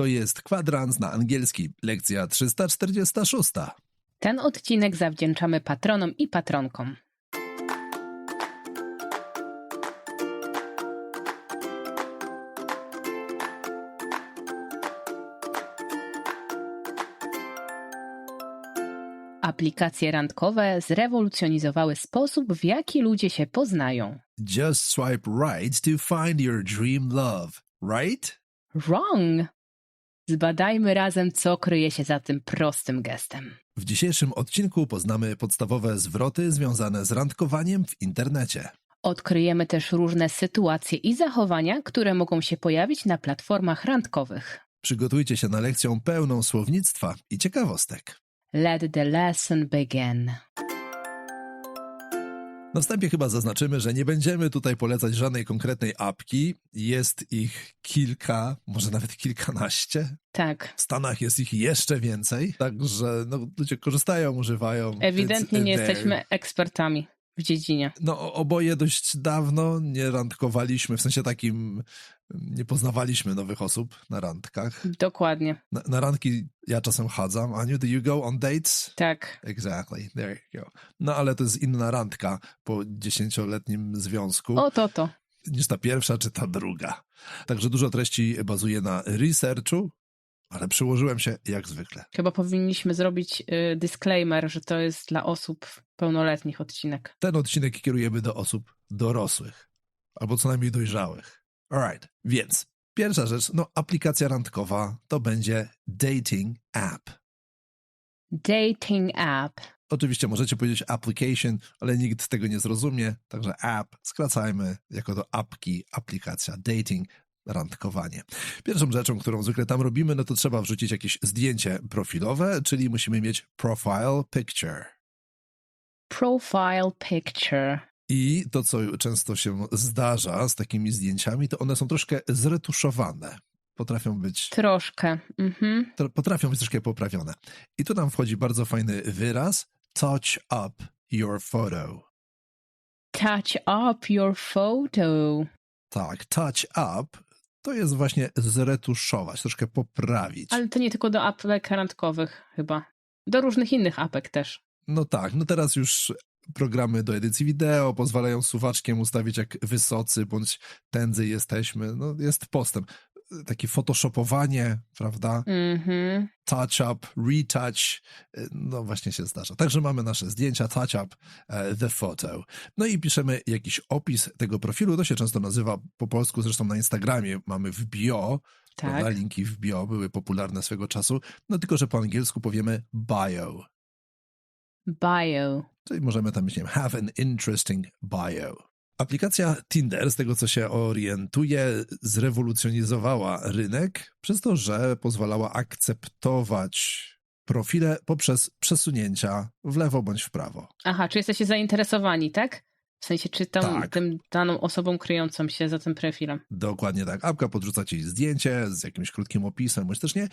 To jest kwadrans na angielski, lekcja 346. Ten odcinek zawdzięczamy patronom i patronkom. Aplikacje randkowe zrewolucjonizowały sposób, w jaki ludzie się poznają. Just swipe right to find your dream love, right? Wrong! Zbadajmy razem, co kryje się za tym prostym gestem. W dzisiejszym odcinku poznamy podstawowe zwroty związane z randkowaniem w internecie. Odkryjemy też różne sytuacje i zachowania, które mogą się pojawić na platformach randkowych. Przygotujcie się na lekcję pełną słownictwa i ciekawostek. Let the lesson begin. Na wstępie chyba zaznaczymy, że nie będziemy tutaj polecać żadnej konkretnej apki. Jest ich kilka, może nawet kilkanaście. Tak, W Stanach jest ich jeszcze więcej, także no, ludzie korzystają, używają. ewidentnie nie jesteśmy ekspertami w dziedzinie. No, oboje dość dawno nie randkowaliśmy, w sensie takim nie poznawaliśmy nowych osób na randkach. Dokładnie, Na, na randki ja czasem chadzam. Aniu, do you go on dates? tak. Exactly, there you go. No ale to jest inna randka po dziesięcioletnim związku O to to. niż ta pierwsza czy ta druga. Także dużo treści bazuje na researchu, ale przyłożyłem się jak zwykle. Chyba powinniśmy zrobić y, disclaimer, że to jest dla osób pełnoletnich odcinek. Ten odcinek kierujemy do osób dorosłych, albo co najmniej dojrzałych. Alright, więc pierwsza rzecz, no aplikacja randkowa to będzie dating app. Dating app. Oczywiście możecie powiedzieć application, ale nikt tego nie zrozumie, także app skracajmy jako do apki, aplikacja, dating, randkowanie. Pierwszą rzeczą, którą zwykle tam robimy, no to trzeba wrzucić jakieś zdjęcie profilowe, czyli musimy mieć profile picture. Profile picture. I to, co często się zdarza z takimi zdjęciami, to one są troszkę zretuszowane. Potrafią być, Troszkę. Mhm. potrafią być troszkę poprawione. I tu nam wchodzi bardzo fajny wyraz touch up your photo. Touch up your photo. Tak, touch up to jest właśnie zretuszować, troszkę poprawić. Ale to nie tylko do apek randkowych chyba. Do różnych innych apek też. No tak, no teraz już programy do edycji wideo pozwalają suwaczkiem ustawić, jak wysocy bądź tędzy jesteśmy. No jest postęp. Takie photoshopowanie, prawda? Mhm. touch up, retouch, y, no właśnie się zdarza. Także mamy nasze zdjęcia, touch up, e, the photo. No i piszemy jakiś opis tego profilu, to się często nazywa po polsku, zresztą na Instagramie mamy w bio, Tak. prawda? linki w bio były popularne swego czasu, no tylko, że po angielsku powiemy bio, Bio. czyli możemy tam mieć, nie wiem, have an interesting bio. Aplikacja Tinder, z tego co się orientuje, zrewolucjonizowała rynek przez to, że pozwalała akceptować profile poprzez przesunięcia w lewo bądź w prawo. Aha, czy jesteście zainteresowani, tak? W sensie, czy tą, Tak. tym daną osobą kryjącą się za tym profilem. Dokładnie tak. Apka podrzuca ci zdjęcie z jakimś krótkim opisem, bądź też nie.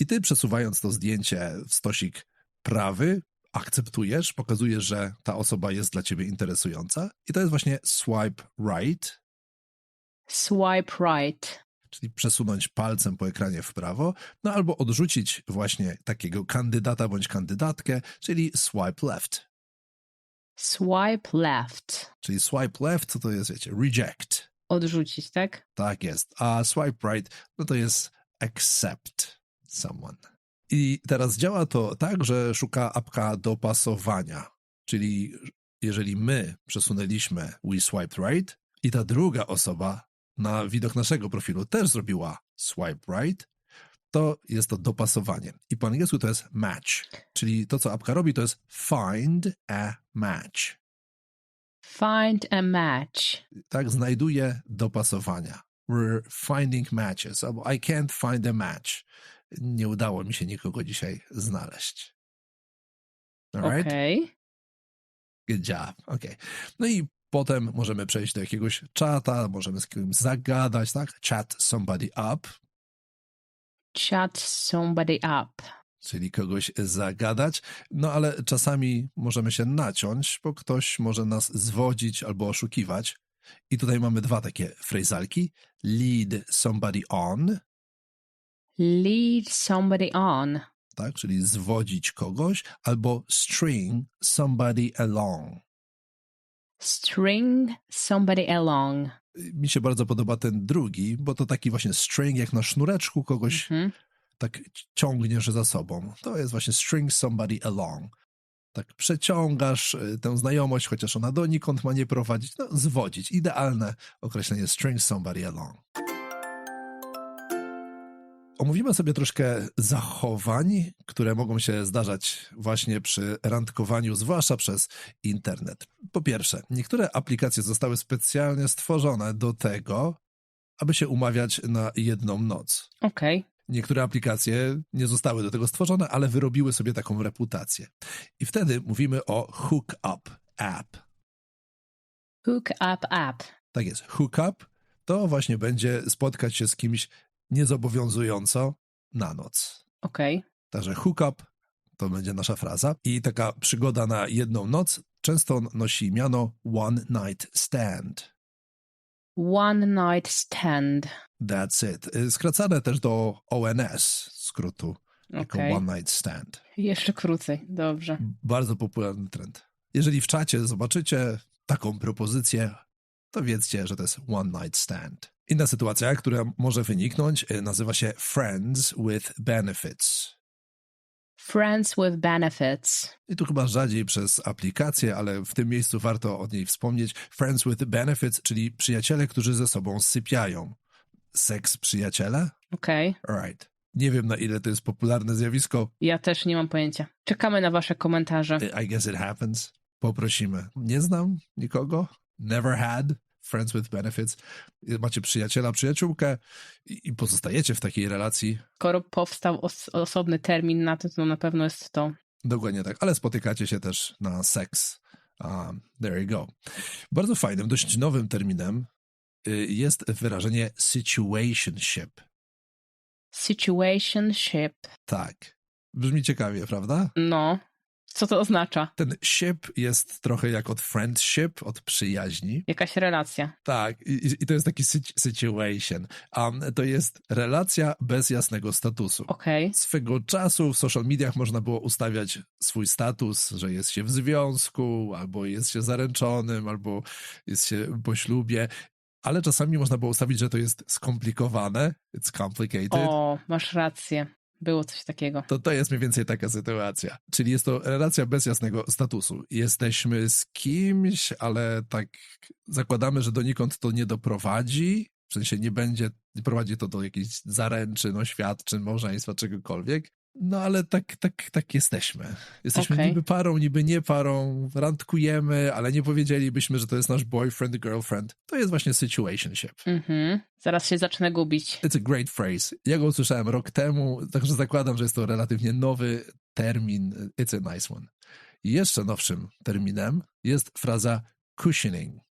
I ty przesuwając to zdjęcie w stosik prawy, akceptujesz, pokazujesz, że ta osoba jest dla ciebie interesująca. I to jest właśnie swipe right, Swipe right. czyli przesunąć palcem po ekranie w prawo, no albo odrzucić właśnie takiego kandydata bądź kandydatkę, czyli swipe left. Swipe left. Czyli swipe left, to jest, wiecie, reject. Odrzucić, tak? Tak jest. A swipe right, no to jest accept someone. I teraz działa to tak, że szuka apka dopasowania. Czyli jeżeli my przesunęliśmy we swiped right i ta druga osoba na widok naszego profilu też zrobiła swipe right, to jest to dopasowanie. I po angielsku to jest match. Czyli to, co apka robi, to jest find a match. Find a match. tak, znajduje dopasowania. We're finding matches, albo I can't find a match. Nie udało mi się nikogo dzisiaj znaleźć. Alright? Okej. Good job. Okay. No i potem możemy przejść do jakiegoś czata, możemy z kimś zagadać, tak? Chat somebody up, Chat somebody up. czyli kogoś zagadać, no ale czasami możemy się naciąć, bo ktoś może nas zwodzić albo oszukiwać. I tutaj mamy dwa takie frazalki. Lead somebody on, Lead somebody on. tak? Czyli zwodzić kogoś, albo string somebody along. String somebody along. Mi się bardzo podoba ten drugi, bo to taki właśnie string, jak na sznureczku kogoś Mhm. tak ciągniesz za sobą. To jest właśnie string somebody along. Tak przeciągasz y, tę znajomość, chociaż ona donikąd ma nie prowadzić, no zwodzić. Idealne określenie string somebody along. Omówimy sobie troszkę zachowań, które mogą się zdarzać właśnie przy randkowaniu, zwłaszcza przez internet. Po pierwsze, niektóre aplikacje zostały specjalnie stworzone do tego, aby się umawiać na jedną noc. Okej. Niektóre aplikacje nie zostały do tego stworzone, ale wyrobiły sobie taką reputację. I wtedy mówimy o hook up app. Hook up app. Tak jest, hook up to właśnie będzie spotkać się z kimś niezobowiązująco na noc. Okej. Także hook up to będzie nasza fraza. I taka przygoda na jedną noc często nosi miano one night stand. One night stand. That's it. Y, Skracane też do ONS, skrótu, jako Okej. one night stand. Jeszcze krócej. Dobrze. Bardzo popularny trend. Jeżeli w czacie zobaczycie taką propozycję, to wiedzcie, że to jest one night stand. Inna sytuacja, która może wyniknąć, y, nazywa się Friends with Benefits. Friends with benefits. I tu chyba rzadziej przez aplikację, ale w tym miejscu warto o niej wspomnieć. Friends with Benefits, czyli przyjaciele, którzy ze sobą sypiają. Seks przyjaciele? Okej. Alright. Nie wiem, na ile to jest popularne zjawisko. Ja też nie mam pojęcia. Czekamy na wasze komentarze. I guess it happens. Poprosimy. Nie znam nikogo. Never had friends with benefits. Macie przyjaciela, przyjaciółkę i, i pozostajecie w takiej relacji. Skoro powstał os- osobny termin na to, to na pewno jest to. Dokładnie tak, ale spotykacie się też na seks. Um, there you go. Bardzo fajnym, dość nowym terminem y, jest wyrażenie situationship. Situationship. Tak. Brzmi ciekawie, prawda? No. Co to oznacza? Ten ship jest trochę jak od friendship, od przyjaźni. Jakaś relacja. Tak, i, i to jest taki sit- situation. Um, to jest relacja bez jasnego statusu. Okej. Swego czasu w social mediach można było ustawiać swój status, że jest się w związku, albo jest się zaręczonym, albo jest się po ślubie, ale czasami można było ustawić, że to jest skomplikowane, it's complicated. O, masz rację. Było coś takiego. To to jest mniej więcej taka sytuacja. Czyli jest to relacja bez jasnego statusu. Jesteśmy z kimś, ale tak zakładamy, że donikąd to nie doprowadzi. W sensie nie będzie, nie prowadzi to do jakichś zaręczyn, oświadczyn, małżeństwa, czegokolwiek. No ale tak, tak, tak jesteśmy. Jesteśmy Okej. niby parą, niby nie parą, randkujemy, ale nie powiedzielibyśmy, że to jest nasz boyfriend, girlfriend. To jest właśnie situationship. Mhm. Zaraz się zacznę gubić. It's a great phrase. Ja go usłyszałem rok temu, także zakładam, że jest to relatywnie nowy termin. It's a nice one. I jeszcze nowszym terminem jest fraza cushioning.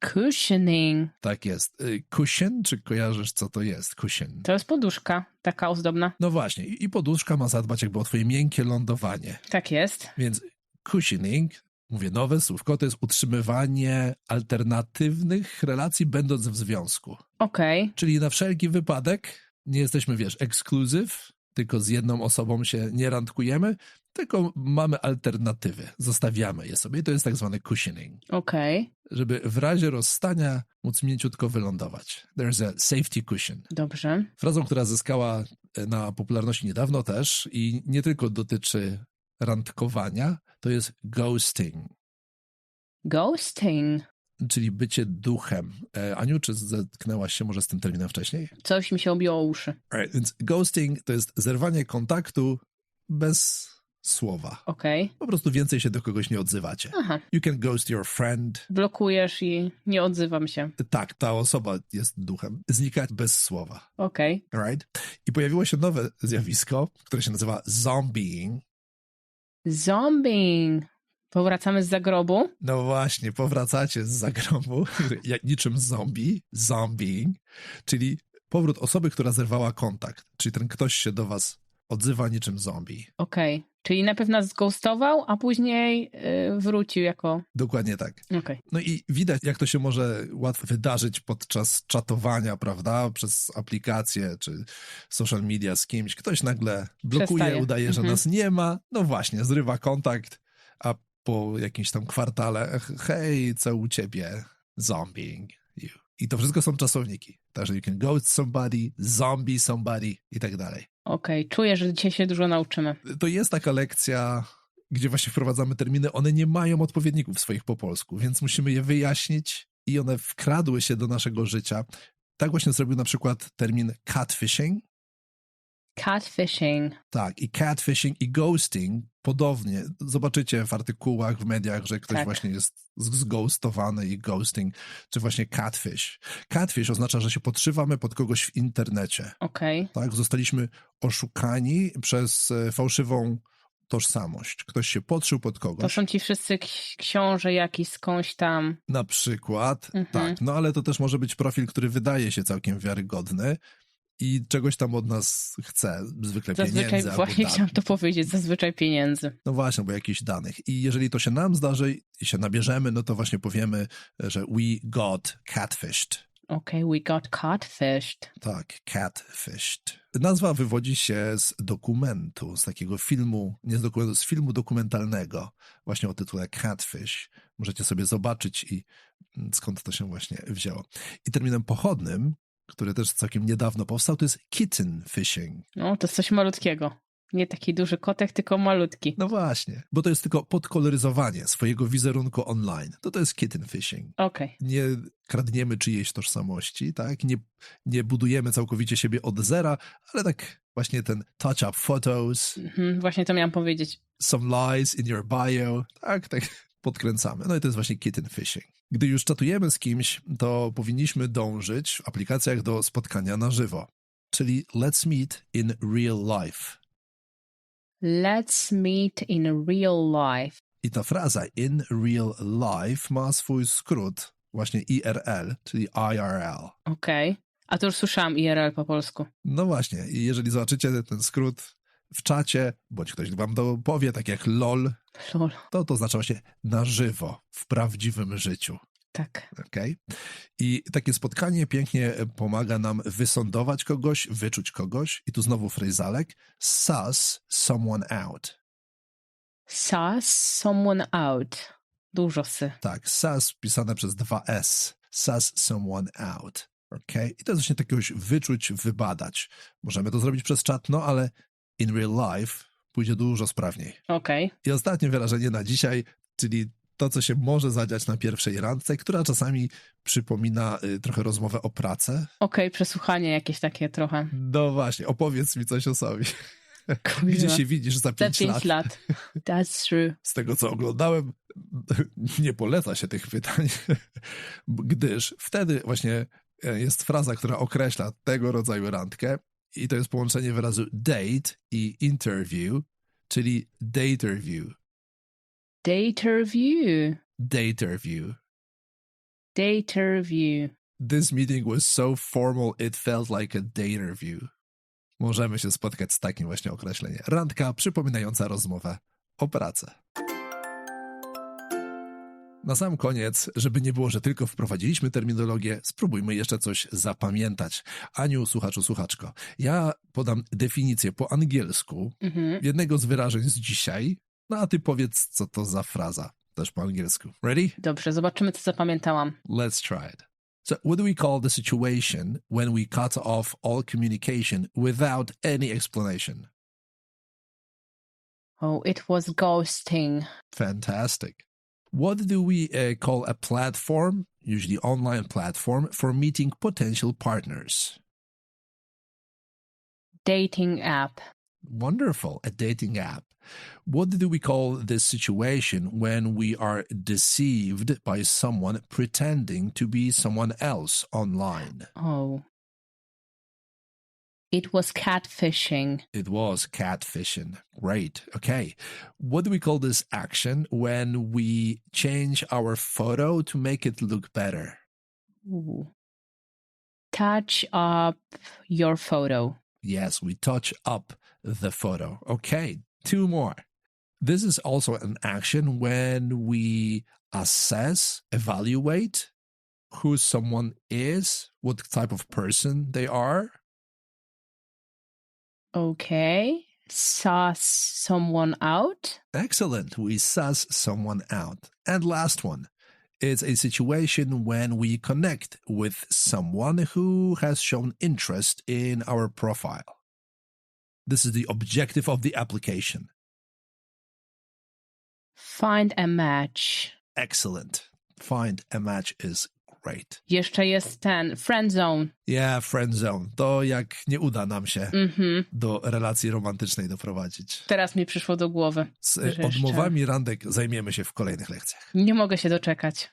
Cushioning. Tak jest. Y, Cushion, czy kojarzysz, co to jest? Cushion. To jest poduszka. Taka ozdobna. No właśnie. I poduszka ma zadbać jakby o twoje miękkie lądowanie. Tak jest. Więc cushioning, mówię nowe słówko, to jest utrzymywanie alternatywnych relacji będąc w związku. Okej. Czyli na wszelki wypadek nie jesteśmy, wiesz, ekskluzyw, tylko z jedną osobą się nie randkujemy, tylko mamy alternatywy, zostawiamy je sobie. To jest tak zwany cushioning, Okej. żeby w razie rozstania móc mięciutko wylądować. There's a safety cushion. Dobrze. Frazą, która zyskała e, na popularności niedawno też i nie tylko dotyczy randkowania, to jest ghosting, Ghosting. czyli bycie duchem. E, Aniu, czy zetknęłaś się może z tym terminem wcześniej? Coś mi się obiło uszy. Right, więc ghosting to jest zerwanie kontaktu bez słowa. Okej. Po prostu więcej się do kogoś nie odzywacie. Aha. You can ghost your friend. Blokujesz i nie odzywam się. Tak, ta osoba jest duchem. Znikać bez słowa. Okej. Right? I pojawiło się nowe zjawisko, które się nazywa zombieing. Zombing. Powracamy z zagrobu. No właśnie, powracacie z zagrobu, jak niczym zombie, zombieing, czyli powrót osoby, która zerwała kontakt. Czyli ten ktoś się do was odzywa niczym zombie. Okej. Czyli najpierw nas zghostował, a później y, wrócił jako... Dokładnie tak. Okej. No i widać, jak to się może łatwo wydarzyć podczas czatowania, prawda? Przez aplikacje czy social media z kimś. Ktoś nagle blokuje, Przestaje. udaje, że Mhm. nas nie ma. No właśnie, zrywa kontakt, a po jakimś tam kwartale, hej, co u ciebie? Zombing you. I to wszystko są czasowniki. Także you can ghost somebody, zombie somebody i tak dalej. Okej, czuję, że dzisiaj się dużo nauczymy. to jest taka lekcja, gdzie właśnie wprowadzamy terminy. One nie mają odpowiedników swoich po polsku, więc musimy je wyjaśnić i one wkradły się do naszego życia. Tak właśnie zrobił na przykład termin catfishing. Catfishing. Tak, i catfishing i ghosting podobnie. Zobaczycie w artykułach, w mediach, że ktoś Tak. właśnie jest zghostowany i ghosting, czy właśnie catfish. Catfish oznacza, że się podszywamy pod kogoś w internecie. Okej. tak? Zostaliśmy oszukani przez e, fałszywą tożsamość. Ktoś się podszył pod To kogoś. są ci wszyscy ksi- książę jakiś skądś tam. Na przykład, Mhm. tak. No ale to też może być profil, który wydaje się całkiem wiarygodny i czegoś tam od nas chce, zwykle Zazwyczaj, pieniędzy właśnie chciałam to powiedzieć, zazwyczaj pieniędzy. No właśnie, bo jakichś danych. I jeżeli to się nam zdarzy i się nabierzemy, no to właśnie powiemy, że we got catfished. Okej, we got catfished. Tak, catfished. Nazwa wywodzi się z dokumentu, z takiego filmu, nie z dokumentu, z filmu dokumentalnego, właśnie o tytule Catfish. Możecie sobie zobaczyć i mm, skąd to się właśnie wzięło. I terminem pochodnym, który też całkiem niedawno powstał, to jest kitten fishing. No, to jest coś malutkiego. Nie taki duży kotek, tylko malutki. No właśnie, bo to jest tylko podkoloryzowanie swojego wizerunku online. To to jest kitten fishing. Okej. nie kradniemy czyjejś tożsamości, tak? Nie, nie budujemy całkowicie siebie od zera, ale tak właśnie ten touch-up photos, Mhm, właśnie to miałam powiedzieć. some lies in your bio, tak, tak podkręcamy. No i to jest właśnie kitten fishing. Gdy już czatujemy z kimś, to powinniśmy dążyć w aplikacjach do spotkania na żywo, czyli let's meet in real life. Let's meet in real life. I ta fraza in real life ma swój skrót, właśnie IRL, czyli IRL. Okej. A to już słyszałam IRL po polsku. No właśnie, i jeżeli zobaczycie ten skrót w czacie, bądź ktoś wam to powie, tak jak LOL, Lol. to to oznacza właśnie na żywo, w prawdziwym życiu. Tak. Okay? I takie spotkanie pięknie pomaga nam wysądować kogoś, wyczuć kogoś. I tu znowu fryzalek. Suss someone out. Sus someone out. Dużo sy. Tak, sus pisane przez dwa S. Suss someone out. Okay? I to jest właśnie takiegoś wyczuć, wybadać. Możemy to zrobić przez czat, no ale in real life pójdzie dużo sprawniej. Okej. I ostatnie wyrażenie na dzisiaj, czyli to, co się może zadziać na pierwszej randce, która czasami przypomina y, trochę rozmowę o pracę. Okej, przesłuchanie jakieś takie trochę. No właśnie, opowiedz mi coś o sobie. Gdzie Kurwa. się widzisz za Za pięć, pięć lat? lat. That's true. Z tego, co oglądałem, nie poleca się tych pytań, gdyż wtedy właśnie e, jest fraza, która określa tego rodzaju randkę i to jest połączenie wyrazu date i interview, czyli daterview. Daterview. Daterview. Daterview. This meeting was so formal it felt like a daterview. Możemy się spotkać z takim właśnie określeniem. Randka przypominająca rozmowę o pracy. Na sam koniec, żeby nie było, że tylko wprowadziliśmy terminologię, spróbujmy jeszcze coś zapamiętać. Aniu, słuchaczu, słuchaczko, ja podam definicję po angielsku Mhm. jednego z wyrażeń z dzisiaj, no a ty powiedz, co to za fraza, też po angielsku. Ready? Dobrze, zobaczymy, co zapamiętałam. Let's try it. So, what do we call the situation when we cut off all communication without any explanation? Oh, it was ghosting. Fantastic. What do we uh, call a platform, usually online platform, for meeting potential partners? Dating app. Wonderful, a dating app. What do we call this situation when we are deceived by someone pretending to be someone else online? Oh. It was catfishing. It was catfishing. Great. Okay. What do we call this action when we change our photo to make it look better? Ooh. Touch up your photo. Yes, we touch up the photo. Okay. Two more. This is also an action when we assess, evaluate who someone is, what type of person they are. Okay. Suss someone out. Excellent. We suss someone out. And last one. It's a situation when we connect with someone who has shown interest in our profile. This is the objective of the application. Find a match. Excellent. Find a match is Jeszcze jest ten friend zone. Yeah, friend zone. To jak nie uda nam się Mhm. do relacji romantycznej doprowadzić. Teraz mi przyszło do głowy. Z jeszcze- odmowami randek zajmiemy się w kolejnych lekcjach. Nie mogę się doczekać.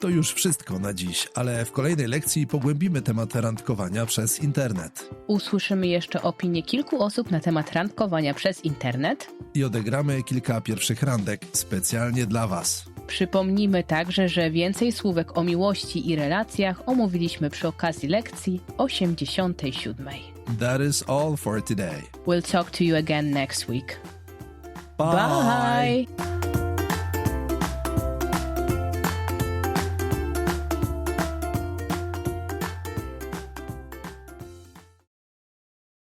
To już wszystko na dziś, ale w kolejnej lekcji pogłębimy temat randkowania przez internet Usłyszymy jeszcze opinie kilku osób na temat randkowania przez internet. i odegramy kilka pierwszych randek specjalnie dla Was. Przypomnijmy także, że więcej słówek o miłości i relacjach omówiliśmy przy okazji lekcji 87. That is all for today. We'll talk to you again next week. Bye. Bye.